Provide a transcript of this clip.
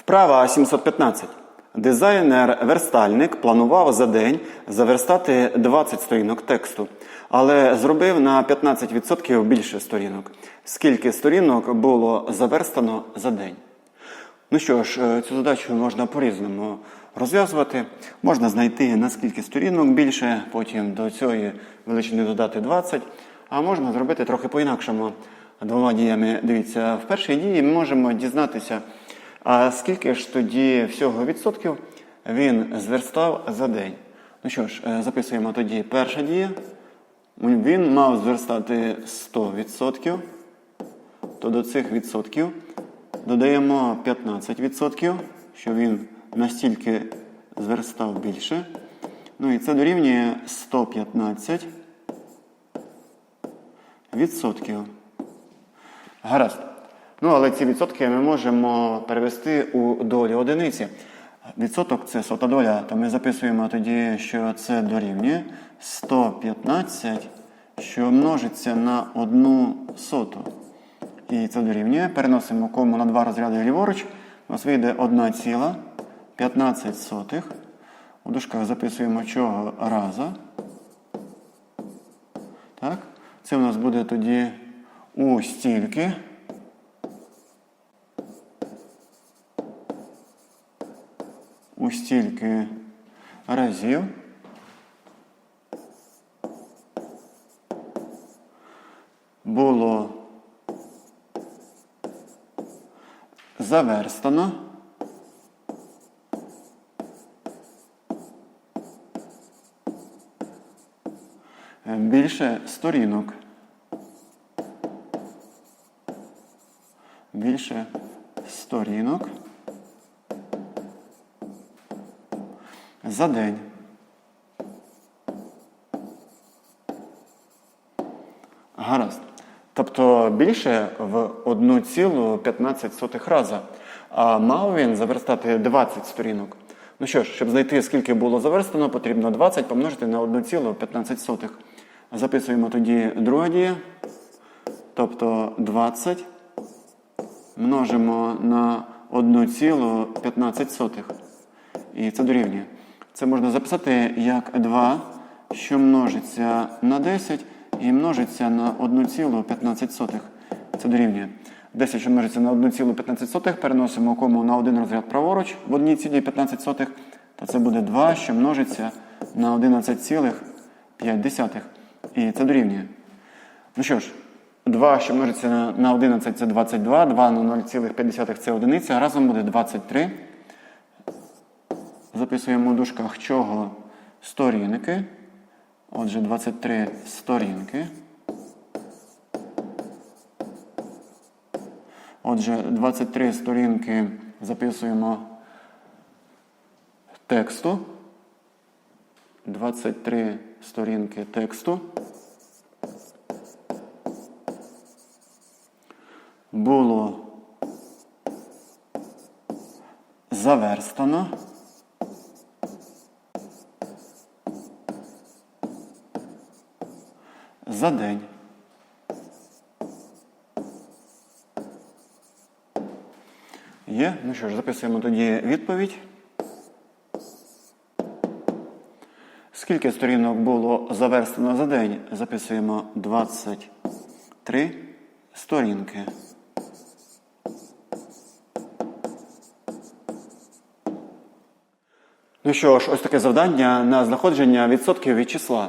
Вправа 715. Дизайнер-верстальник планував за день заверстати 20 сторінок тексту, але зробив на 15% більше сторінок. Скільки сторінок було заверстано за день? Ну що ж, е, цю задачу можна по-різному розв'язувати. Можна знайти наскільки сторінок більше, потім до цієї величини додати 20, а можна зробити трохи по-інакшому двома діями. Дивіться, в першій дії ми можемо дізнатися, а скільки ж тоді всього відсотків він зверстав за день. Ну що ж, е, записуємо тоді перша дія. Він мав зверстати 100%, то до цих відсотків додаємо 15%, що він настільки зверстав більше. Ну і це дорівнює 115 відсотків. Гаразд. Ну, але ці відсотки ми можемо перевести у долі одиниці. Відсоток це сота доля, то ми записуємо тоді, що це дорівнює 115, що множиться на одну соту. І це дорівнює. Переносимо кому на два розряди ліворуч. У нас вийде 1,15 сотих. У дужках записуємо чого раза. Так? Це у нас буде тоді у стільки. У стільки разів. Було заверстано. Більше сторінок. Більше сторінок за день. Гаразд. Тобто більше в 1,15 раза. А мав він заверстати 20 сторінок. Ну що ж, щоб знайти, скільки було заверстано, потрібно 20 помножити на 1,15. Записуємо тоді друга дія. Тобто 20 множимо на 1,15. І це дорівнює. Це можна записати як 2, що множиться на 10 і множиться на 1,15. Це дорівнює. 10, що множиться на 1,15, переносимо кому на один розряд праворуч в 1,15, то це буде 2, що множиться на 11,5. І це дорівнює. Ну що ж, 2, що множиться на 11, це 22, 2 на 0,5 це одиниця, разом буде 23. Записуємо у дужках чого сторінки. Отже, 23 сторінки. Отже, 23 сторінки записуємо тексту. 23 сторінки тексту. Було заверстано. За день. Є. Ну що ж, записуємо тоді відповідь. Скільки сторінок було заверстано за день? Записуємо 23 сторінки. Ну що ж, ось таке завдання на знаходження відсотків від числа.